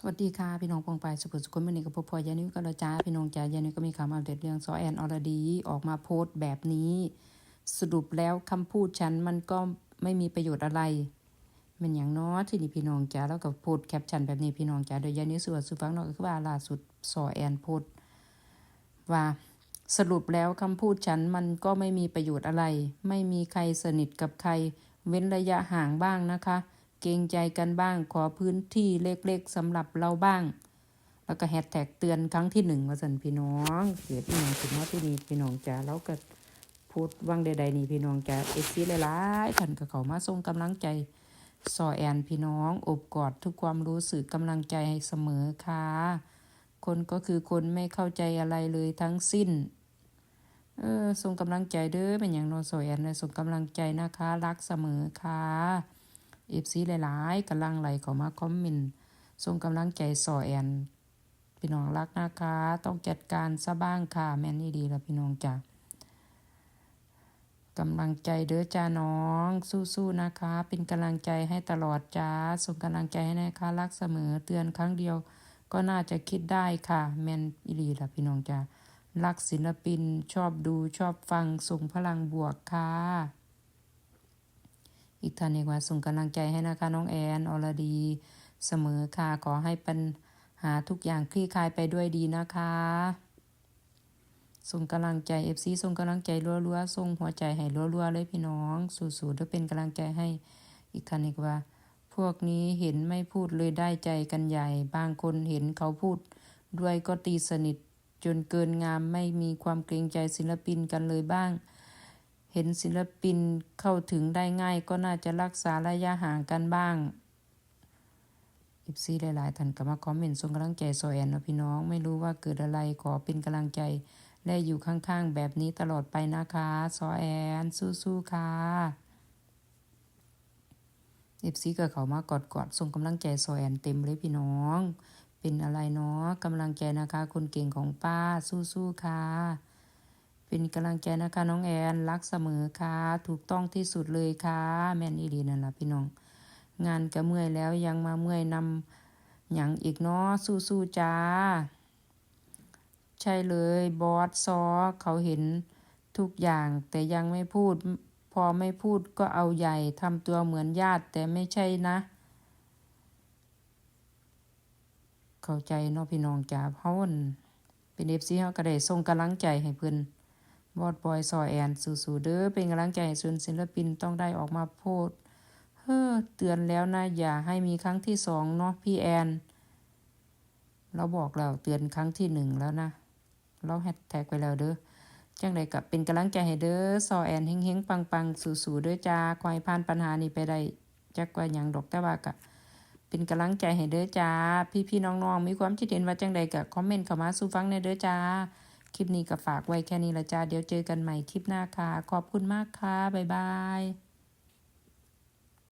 สวัสดีค่ะพี่น้องปองไปสุขสุขคนวันนี้กับพ่อพอยานิวก็แล้วจ้าพี่น้องจ้ายานิวก็มีข่าวมาอัปเดตเรื่องซอแอนอรดีออกมาโพสต์แบบนี้ สรุปแล้วคำพูดฉันมันก็ไม่มีประโยชน์อะไร มันอย่างน้อที่นี่พี่น้องจ้าแล้วก็โพสต์แคปชั่นแบบนี้พี่น้องจ้าโดยยานิวสุวรรณสุฟังเนอกก็คือว่าล่าสุดซอแอนโพสต์ว่าสรุปแล้วคำพูดฉันมันก็ไม่มีประโยชน์อะไร ไม่มีใครสนิทกับใคร เว้นระยะห่างบ้างนะคะ เกรงใจกันบ้าง ขอพื้นที่เล็กๆสำหรับเราบ้าง แล้วก็แฮชแท็กเตือนครั้งที่หนึ่งว่าสันพี่น้องเกิดอีหยังขึ้นเนาที่นี่พี่น้องจ้าแล้วก็พูดว่างใดๆนี่พี่น้องจ้าเอฟซีหลายๆท่านก็เขามาส่งกำลังใจสอแอนพี่น้องอบกอดทุกความรู้สึกกำลังใจให้เสมอค่ะ คนก็คือคนไม่เข้าใจอะไรเลยทั้งสิ้น เออส่งกำลังใจเด้อเป็นอย่างโนโซแอนเลยส่งกำลังใจนะคะ รักเสมอค่ะ เอฟซีหลายๆกำลังไหลเข้ามาคอมเมนต์ส่งกำลังใจสอแอนพี่น้องรักนะคะ ต้องจัดการซะบ้างค่ะ แม่นี่ดีละพี่น้องจ้ะกำลังใจเด้อจ้าน้อง สู้ๆนะคะ เป็นกำลังใจให้ตลอดจ้าส่งกำลังใจให้นะคะรักเสมอเตือนครั้งเดียว ก็น่าจะคิดได้ค่ะ แม่นอีหลีละพี่น้องจ้ารักศิลปินชอบดูชอบฟังส่งพลังบวกค่ะ อีกท่านหนึ่งว่าส่งกำลังใจให้นะคะน้องแอนอรดีเสมอค่ะขอให้ปัญหาทุกอย่างคลี่คลายไปด้วยดีนะคะส่งกำลังใจเอฟซีส่งกำลังใจรัวๆส่งหัวใจให้รัวๆเลยพี่น้องสู้ๆด้วยเป็นกำลังใจให้อีกท่านหนึ่งว่า พวกนี้เห็นไม่พูดเลยได้ใจกันใหญ่ บางคนเห็นเขาพูด ด้วยก็ตีสนิท จนเกินงามไม่มีความเกรงใจศิลปินกันเลยบ้าง ห็นศิลปินเข้าถึงได้ง่ายก็น่าจะรักษาระยะห่างกันบ้างอิฟซีหลาย ๆ ท่านก็มาคอมเมนต์ส่งกำลังใจซอแอนนะพี่น้องไม่รู้ว่าเกิดอะไรขอเป็นกำลังใจ และอยู่ข้าง ๆ แบบนี้ตลอดไปนะคะซอแอน สู้ ๆ ค่ะเอฟซีก็เขามากอดๆส่งกำลังใจซอแอนเต็มเลยพี่น้อง เป็นอะไรเนาะกำลังใจนะคะ คนเก่งของป้าสู้ ๆ ค่ะ เป็นกำลังใจนะคะน้องแอนรักเสมอค่ะ ถูกต้องที่สุดเลยค่ะ แม่นอีดีนั่นล่ะพี่น้อง งานก็เมื่อยแล้วยังมาเมื่อยนำหยังอีกเนาะสู้ๆจ้า ใช่เลยบอสซอเขาเห็นทุกอย่างแต่ยังไม่พูด พอไม่พูดก็เอาใหญ่ทำตัวเหมือนญาติแต่ไม่ใช่นะ เข้าใจเนาะพี่น้องจ้าเพราะว่าเป็นเอฟซีเขาก็ได้ส่งกำลังใจให้เพิ่อน บอดบอยซอแอนสู้ๆเด้อเป็นกำลังใจให้ส่วนศิลปินต้องได้ออกมาโพดเฮ้อเตือนแล้วนะ อย่าให้มีครั้งที่สองเนาะพี่แอน เราบอกแล้วเตือนครั้งที่หนึ่งแล้วนะ เราแฮชแท็กไปแล้วเด้อจังใดกับเป็นกำลังใจให้เด้อซอแอนเฮงๆ ปังๆ สู่ๆเด้อจ้าคอยผ่านปัญหานี้ไปได้จักว่ายังดอกแต่ว่ากะเป็นกำลังใจให้เด้อจ้า พี่ๆน้องๆ มีความคิดเห็นว่าจังใดกับคอมเมนต์เข้ามาสู่ฟังในเด้อจ้า คลิปนี้ก็ฝากไว้แค่นี้ละจ้า เดี๋ยวเจอกันใหม่คลิปหน้าค่ะ ขอบคุณมากค่ะ บ๊ายบาย